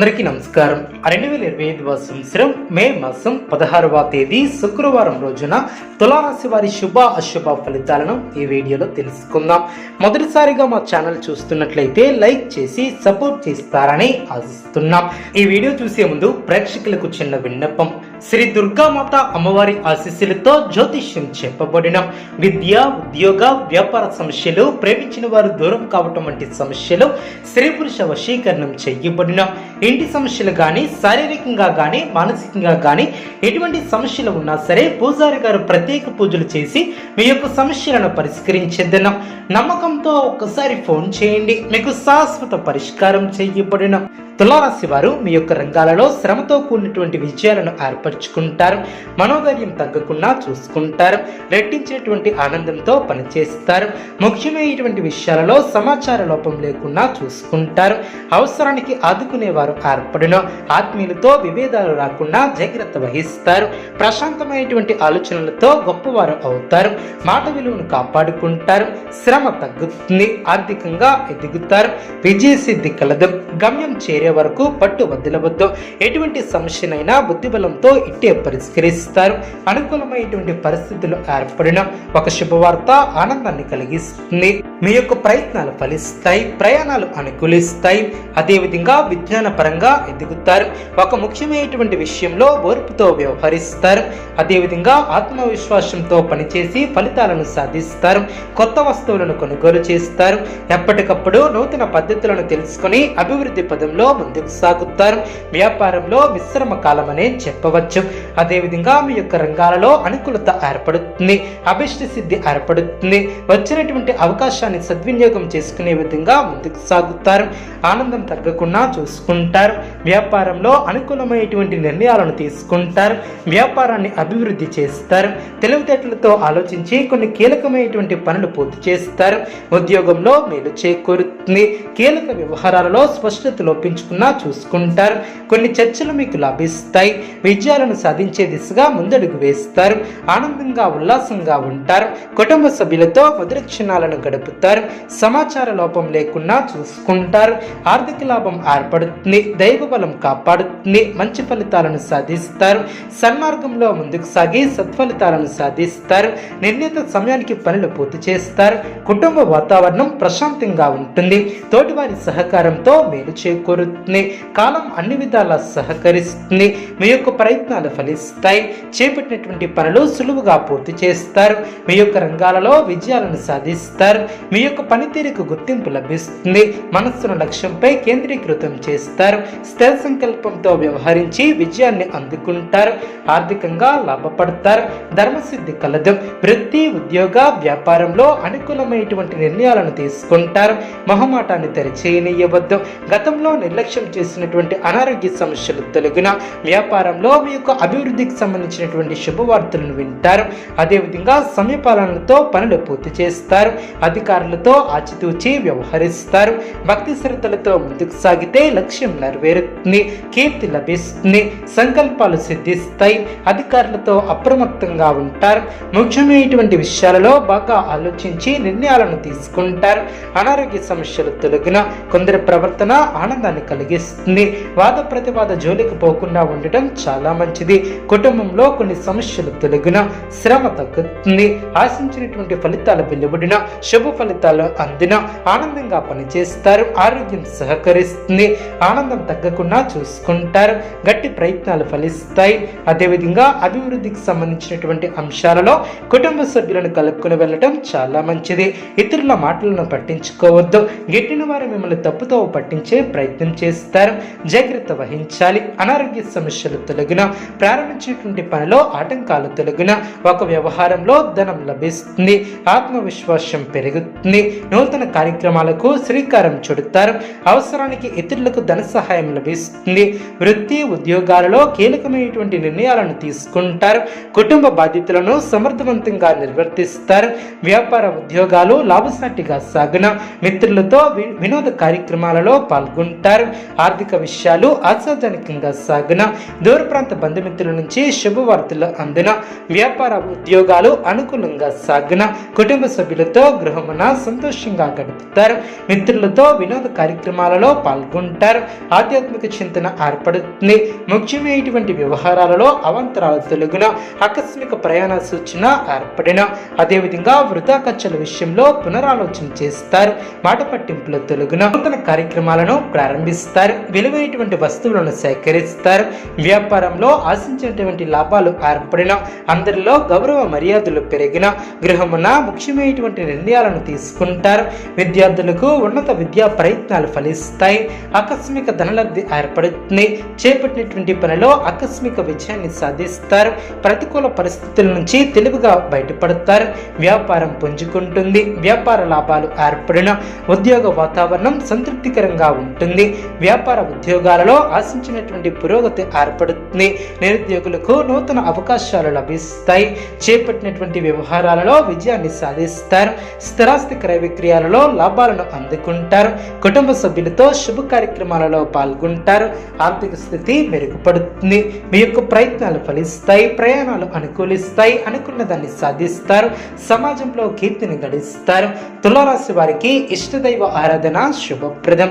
అందరికీ నమస్కారం. రెండు వేల ఇరవై ఐదు సంవత్సరం మే మాసం పదహారవ తేదీ శుక్రవారం రోజున తులారాశి వారి శుభ అశుభ ఫలితాలను ఈ వీడియోలో తెలుసుకుందాం. మొదటిసారిగా మా ఛానల్ చూస్తున్నట్లయితే లైక్ చేసి సపోర్ట్ చేస్తారని ఆశిస్తున్నాం. ఈ వీడియో చూసే ముందు ప్రేక్షకులకు చిన్న విన్నపం. శ్రీ దుర్గామాత అమ్మవారి ఆశీస్సులతో జ్యోతిష్యం చెప్పబడిన విద్య ఉద్యోగ వ్యాపార సమస్యలు ప్రేమించిన వారు దూరం కావటం వంటి సమస్యలు స్త్రీ పురుష వశీకరణం చేయబడిన ఇంటి సమస్యలు కానీ శారీరకంగా కానీ మానసికంగా కానీ ఎటువంటి సమస్యలు ఉన్నా సరే పూజారి గారు ప్రత్యేక పూజలు చేసి మీ యొక్క సమస్యలను పరిష్కరించేద్దాం నమ్మకంతో ఒక్కసారి ఫోన్ చేయండి. మీకు శాశ్వత పరిష్కారం చేయబడిన తులారాశి వారు మీ యొక్క రంగాలలో శ్రమతో కూడినటువంటి విజయాలను ఏర్పరచుకుంటారు మనోధైర్యం తగ్గకుండా చూసుకుంటారు రెట్టించేటువంటి ఆనందంతో పనిచేస్తారు ముఖ్యమైనటువంటి విషయాలలో సమాచార లోపం లేకుండా చూసుకుంటారు అవసరానికి ఆదుకునేవారు ఏర్పడిన ఆత్మీయులతో విభేదాలు రాకుండా జాగ్రత్త వహిస్తారు ప్రశాంతమైనటువంటి ఆలోచనలతో గొప్పవారు అవుతారు మాట విలువను కాపాడుకుంటారు శ్రమ తగ్గుతుంది ఆర్థికంగా ఎదుగుతారు విజయ సిద్ధి కలదు గమ్యం చేరే వరకు పట్టు వదిలవద్దు ఎటువంటి సమస్యనైనా బుద్ధిబలంతో ఇట్టే పరిష్కరిస్తారు. అనుకూలమైనటువంటి పరిస్థితులు ఏర్పడిన ఒక శుభవార్త ఆనందాన్ని కలిగిస్తుంది. మీ యొక్క ప్రయత్నాలు ఫలిస్తాయి ప్రయాణాలు అనుకూలిస్తాయి. అదేవిధంగా విజ్ఞాన పరంగా ఎదుగుతారు. ఒక ముఖ్యమైనటువంటి విషయంలో ఓర్పుతో వ్యవహరిస్తారు. అదేవిధంగా ఆత్మవిశ్వాసంతో పనిచేసి ఫలితాలను సాధిస్తారు. కొత్త వస్తువులను కొనుగోలు చేస్తారు. ఎప్పటికప్పుడు నూతన పద్ధతులను తెలుసుకొని అభివృద్ధి పదంలో ముందుకు సాగుతారు. వ్యాపారంలో విశ్రమ కాలమనే చెప్పవచ్చు. అదేవిధంగా మీ యొక్క రంగాలలో అనుకూలత ఏర్పడుతుంది అభిష్ట సిద్ధి ఏర్పడుతుంది. వచ్చినటువంటి అవకాశాన్ని సద్వినియోగం చేసుకునే విధంగా ముందుకు సాగుతారు. ఆనందం తగ్గకుండా చూసుకుంటారు. వ్యాపారంలో అనుకూలమైనటువంటి నిర్ణయాలను తీసుకుంటారు. వ్యాపారాన్ని అభివృద్ధి చేస్తారు. తెలివితేటలతో ఆలోచించి కొన్ని కీలకమైనటువంటి పనులు పూర్తి చేస్తారు. ఉద్యోగంలో మేలు చేకూరుతుంది. కీలక వ్యవహారాలలో స్పష్టత లోపించుకున్నా చూసుకుంటారు. కొన్ని చర్చలు మీకు లభిస్తాయి. లాభిస్తాయి విజయాలను సాధించే దిశగా ముందడుగు వేస్తారు. ఆనందంగా ఉల్లాసంగా ఉంటారు. కుటుంబ సభ్యులతో మధుర క్షణాలను గడుపుతారు. సమాచార లోపం లేకుండా చూసుకుంటారు. ఆర్థిక లాభం ఏర్పడుతుంది. దైవ బలం కాపాడుతుంది. మంచి ఫలితాలను సాధిస్తారు. సన్మార్గంలో ముందుకు సాగి సత్ఫలితాలను సాధిస్తారు. నిర్ణీత సమయానికి పనులు పూర్తి చేస్తారు. కుటుంబ వాతావరణం ప్రశాంతంగా ఉంటుంది. తోటివారి సహకారంతో మేలు చేకూరుతుంది. కాలం అన్ని విధాలా సహకరిస్తుంది. మీ యొక్క ప్రయత్నం ప్రయత్నాలు ఫలిస్తాయి. చేపట్టినటువంటి పనులు సులువుగా పూర్తి చేస్తారు. మీ యొక్క రంగాలలో విజయాలను సాధిస్తారు. మీ యొక్క పనితీరుకు గుర్తింపు లభిస్తుంది. మనస్సును లక్ష్యంపై కేంద్రీకృతం చేస్తారు. స్థిర సంకల్పంతో వ్యవహరించి విజయాన్ని అందుకుంటారు. ఆర్థికంగా లాభపడతారు. ధర్మసిద్ధి కలదు. వృత్తి ఉద్యోగ వ్యాపారంలో అనుకూలమైనటువంటి నిర్ణయాలను తీసుకుంటారు. మొహమాటాన్ని తెరిచేయనీయవద్దు గతంలో నిర్లక్ష్యం చేసినటువంటి అనారోగ్య సమస్యలు తొలగిన వ్యాపారంలో మీ యొక్క అభివృద్ధికి సంబంధించినటువంటి శుభవార్తలను వింటారు. అదేవిధంగా సమయపాలనలతో పనులు పూర్తి చేస్తారు. అధికారులతో ఆచితూచి వ్యవహరిస్తారు. భక్తి శ్రద్ధలతో ముందుకు సాగితే లక్ష్యం నెరవేరుతుంది. కీర్తి లభిస్తుంది. సంకల్పాలు సిద్ధిస్తాయి. అధికారులతో అప్రమత్తంగా ఉంటారు. ముఖ్యమైనటువంటి విషయాలలో బాగా ఆలోచించి నిర్ణయాలను తీసుకుంటారు. అనారోగ్య సమస్యలు తొలగిన కొందరి ప్రవర్తన ఆనందాన్ని కలిగిస్తుంది. వాద ప్రతివాద జోలికి పోకుండా ఉండటం చాలా మంచిది. కుటుంబంలో కొన్ని సమస్యలు తొలగిన శ్రమ తగ్గుతుంది. ఆశించినటువంటి ఫలితాలు వెలువడిన శుభ ఫలితాలు అందిన ఆనందంగా పనిచేస్తారు. ఆరోగ్యం సహకరిస్తుంది. ఆనందం తగ్గకుండా చూసుకుంటారు. గట్టి ప్రయత్నాలు ఫలిస్తాయి. అదేవిధంగా అభివృద్ధికి సంబంధించినటువంటి అంశాలలో కుటుంబ సభ్యులను కలుపుకుని వెళ్ళటం చాలా మంచిది. ఇతరుల మాటలను పట్టించుకోవద్దు. గిట్టిన వారు మిమ్మల్ని తప్పుతో పట్టించే ప్రయత్నం చేస్తారు. జాగ్రత్త వహించాలి. అనారోగ్య సమస్యలు తొలగిన ప్రారంభించేటువంటి పనిలో ఆటంకాలు తొలగిన ఒక వ్యవహారంలో ధనం లభిస్తుంది. ఆత్మవిశ్వాసం పెరుగుతుంది. నూతన కార్యక్రమాలకు శ్రీకారం చుడతారు. అవసరానికి ఇతరులకు ధన సహాయం లభిస్తుంది. వృత్తి ఉద్యోగాలలో కీలకమైనటువంటి నిర్ణయాలను తీసుకుంటారు. కుటుంబ బాధ్యతలను సమర్థవంతంగా నిర్వర్తిస్తారు. వ్యాపార ఉద్యోగాలు లాభసాటిగా సాగున మిత్రులతో వి- వినోద కార్యక్రమాలలో పాల్గొంటారు. ఆర్థిక విషయాలు ఆశాజనకంగా సాగున దూర ప్రాంత బంధుమిత్రుల నుంచి శుభవార్తలు అందిన వ్యాపార ఉద్యోగాలు అనుకూలంగా సాగిన కుటుంబ సభ్యులతో గృహమున సంతోషంగా గడుపుతారు. మిత్రులతో వినోద కార్యక్రమాలలో పాల్గొంటారు. ఆధ్యాత్మిక చింతన ఏర్పడుతుంది. ముఖ్యమైనటువంటి వ్యవహారాలలో అవంతరాల తొలగిన ఆకస్మిక ప్రయాణ సూచన ఏర్పడిన అదేవిధంగా వృధా ఖర్చుల విషయంలో పునరాలోచన చేస్తారు. మాట పట్టింపుల తొలగిన నూతన కార్యక్రమాలను ప్రారంభిస్తారు. విలువైనటువంటి వస్తువులను సేకరిస్తారు. వ్యాపారంలో ఆశించినటువంటి లాభాలు ఏర్పడిన అందరిలో గౌరవ మర్యాదలు పెరిగిన గృహమున ముఖ్యమైనటువంటి నిర్ణయాలను తీసుకుంటారు. విద్యార్థులకు ఉన్నత విద్యా ప్రయత్నాలు ఫలిస్తాయి. ఆకస్మిక ధనలబ్ధి ఏర్పడుతుంది. చేపట్టినటువంటి పనిలో ఆకస్మిక విజయాన్ని సాధిస్తారు. ప్రతికూల పరిస్థితుల నుంచి తెలివిగా బయటపడతారు. వ్యాపారం పుంజుకుంటుంది. వ్యాపార లాభాలు ఏర్పడిన ఉద్యోగ వాతావరణం సంతృప్తికరంగా ఉంటుంది. వ్యాపార ఉద్యోగాలలో ఆశించినటువంటి పురోగతి ఏర్పడుతుంది. నిరుద్యోగులకు నూతన అవకాశాలు లభిస్తాయి. చేపట్టినటువంటి వ్యవహారాలలో విజయాన్ని సాధిస్తారు. స్థిరాస్తి క్రయ విక్రయాలలో లాభాలను అందుకుంటారు. కుటుంబ సభ్యులతో శుభ కార్యక్రమాలలో పాల్గొంటారు. ఆర్థిక స్థితి మెరుగుపడుతుంది. మీ యొక్క ప్రయత్నాలు ఫలిస్తాయి. ప్రయాణాలు అనుకూలిస్తాయి. అనుకున్న దాన్ని సాధిస్తారు. సమాజంలో కీర్తిని గడిస్తారు. తులారాశి వారికి ఇష్టదైవ ఆరాధన శుభప్రదం.